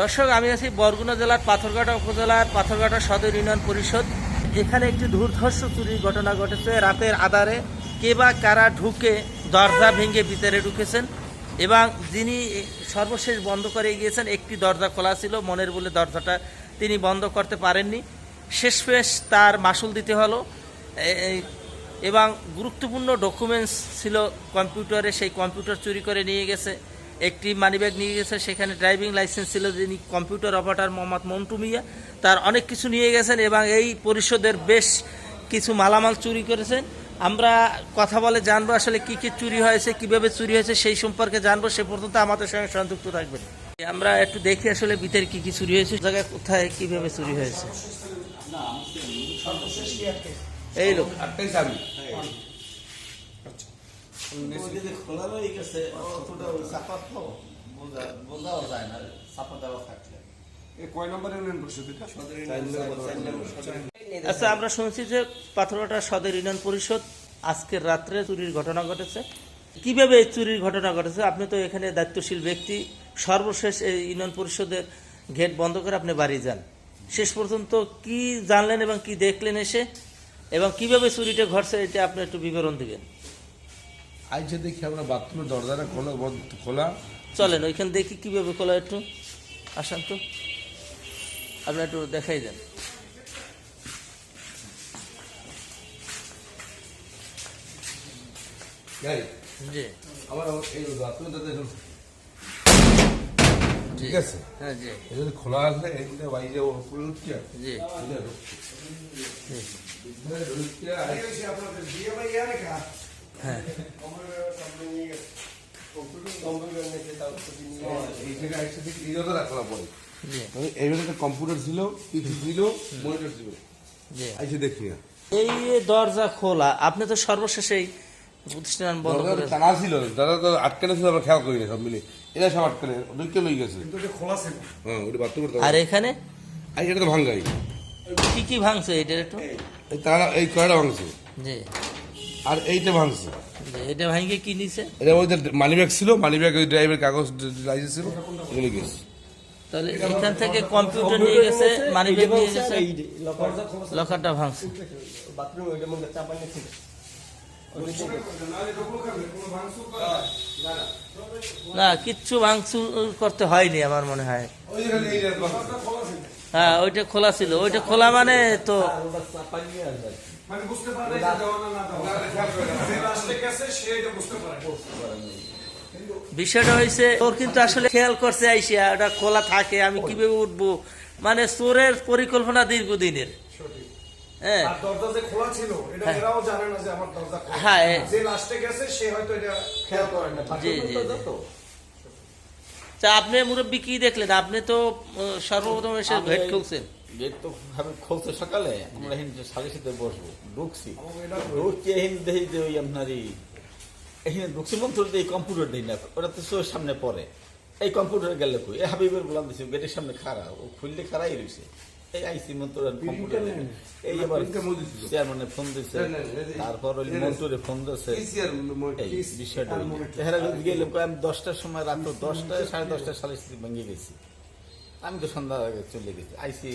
দর্শক, আমি আছি বরগুনা জেলার পাথরঘাটা উপজেলার পাথরঘাটা সদর ইউনিয়ন পরিষদ। এখানে একটি দুর্ধর্ষ চুরির ঘটনা ঘটেছে। রাতের আধারে কে বা কারা ঢুকে দরজা ভেঙে ভিতরে ঢুকেছেন এবং যিনি সর্বশেষ বন্ধ করে গিয়েছেন, একটি দরজা খোলা ছিল। মনের বলে দরজাটা তিনি বন্ধ করতে পারেননি। শেষ শেষমেশ তার মাসুল দিতে হলো। এবং গুরুত্বপূর্ণ ডকুমেন্টস ছিল কম্পিউটারে। সেই কম্পিউটার চুরি করে নিয়ে গেছে। একটি মানিব্যাগ নিয়ে গেছে সেখানে ড্রাইভিং লাইসেন্স ছিল যিনি কম্পিউটার অপারেটর মোহাম্মদ মন্টু মিয়া। তার অনেক কিছু নিয়ে গেছেন এবং এই পরিষদের বেশ কিছু মালামাল চুরি করেছেন। আমরা কথা বলে জানব আসলে কি কি চুরি হয়েছে কীভাবে চুরি হয়েছে সেই সম্পর্কে জানব। সে পর্যন্ত আমাদের সঙ্গে সংযুক্ত থাকবেন। আমরা একটু দেখি আসলে ভিতরে কি কি চুরি হয়েছে জায়গায় কোথায় কীভাবে চুরি হয়েছে। এই লোক। আটটাই চাবি যদি খোলা রয়ে গেছে অতটা চাপা তো বোঝা বোঝাও যায় না চাপা দেওয়া থাকলে। এ কয় নম্বর ইউনিয়ন পরিষদ এটা? আচ্ছা আমরা শুনছি যে পাথরঘাটা সদর ইউনিয়ন পরিষদ আজকের রাত্রে চুরির ঘটনা ঘটেছে। কীভাবে এই চুরির ঘটনা ঘটেছে? আপনি তো এখানে দায়িত্বশীল ব্যক্তি। সর্বশেষ এই ইউনিয়ন পরিষদের গেট বন্ধ করে আপনি বাড়ি যান। শেষ পর্যন্ত কি জানলেন এবং কি দেখলেন এসে? এবং কীভাবে চুরিটা ঘটছে এটা আপনি একটু বিবরণ দিবেন। আইসে দেখি আমরা বাথরুমের দরজাটা খোলা বন্ধ খোলা। চলেন ওইখানে দেখি কীভাবে খোলা একটু। আসান তো। আপনি একটু দেখাই দেন। যাই জি। আমার এই বাথরুমটা দেখুন। ঠিক আছে? হ্যাঁ জি। এটা যদি খোলা আসলে এইটা বাইরে উপরে উঠছে। জি। এটা হ্যাঁ। কম্পিউটার ছিল ছিল মনিটর ছিল। আইসে দেখি না। এই দরজা খোলা আপনি তো সর্বশেষে এই প্রতিষ্ঠান বন্ধ করে টানা ছিল দাদা তো আটকানো ছিল আমরা খেয়াল করি না সব মিলে এরা সব আটকানে লই গেছে। হ্যাঁ ওটা আর এখানে? আর এটা তো ভাঙ্গাই। কি কি ভাঙছে এটার একটু? এই তারা এই কয়টা ভাঙছে? জি। আর এইটা ভাঙছে। এটা ভাঙে কি নিছে? এটা ওই মানি ব্যাগ ছিল মানি ব্যাগ ওই ড্রাইভের কাগজ লাইসেন্স ছিল এগুলো গেছে। তাহলে এখান থেকে কম্পিউটার নিয়ে গেছে মানি ব্যাগ নিয়ে গেছে লকারটা ভাঙছে। বাথরুম ওইটা মধ্যে চাপা নিচ্ছে না কিচ্ছু ভাঙচুর করতে হয়নি আমার মনে হয়। হ্যাঁ ওইটা খোলা ছিল। ওইটা খোলা মানে তো চাপা নিয়ে আসবে বিষয়টা হয়েছে ওর কিন্তু আসলে খেয়াল করছে আইসিয়া ওটা খোলা থাকে আমি কীভাবে উঠবো? মানে চোরের পরিকল্পনা দীর্ঘদিনের। হ্যাঁ। আর দরজা যে খোলা ছিল এটা এরাও জানে না যে আমার দরজা খোলা। হ্যাঁ এ- যে লাস্টে গেছে সে হয়তো এটা খেয়াল করেন না। জি, জি, জি। তা। আপনি মুরব্বী কি দেখলেন? আপনি তো সর্বপ্রথম এসে ভেট খুলছেন। গেট তো ভাবে খুলছে সকালে আমরা হিন্দু সালিশিতে বসবো ঢুকছি। ঢুকছি দেখি যে ওই আপনারই। এখানে ঢুকছি মন্ত্র কম্পিউটার দিই না ওটা তো সামনে পড়ে। এই কম্পিউটার গেলে কই? এই হাবিবের বললাম দিছি গেটের সামনে খাড়া ও খুললে খাড়াই রয়েছে এই আইসি মন্ত্র কম্পিউটার এই এবার চেয়ারম্যানে ফোন দিছে তারপর ওই মন্ত্রে ফোন দিছে। এই বিষয়টা হেরা গেলে আমি দশটার সময় রাত দশটায় সাড়ে দশটায় সালে ভেঙে গেছি। আমি তো সন্ধ্যা আগে চলে গেছি। আইসি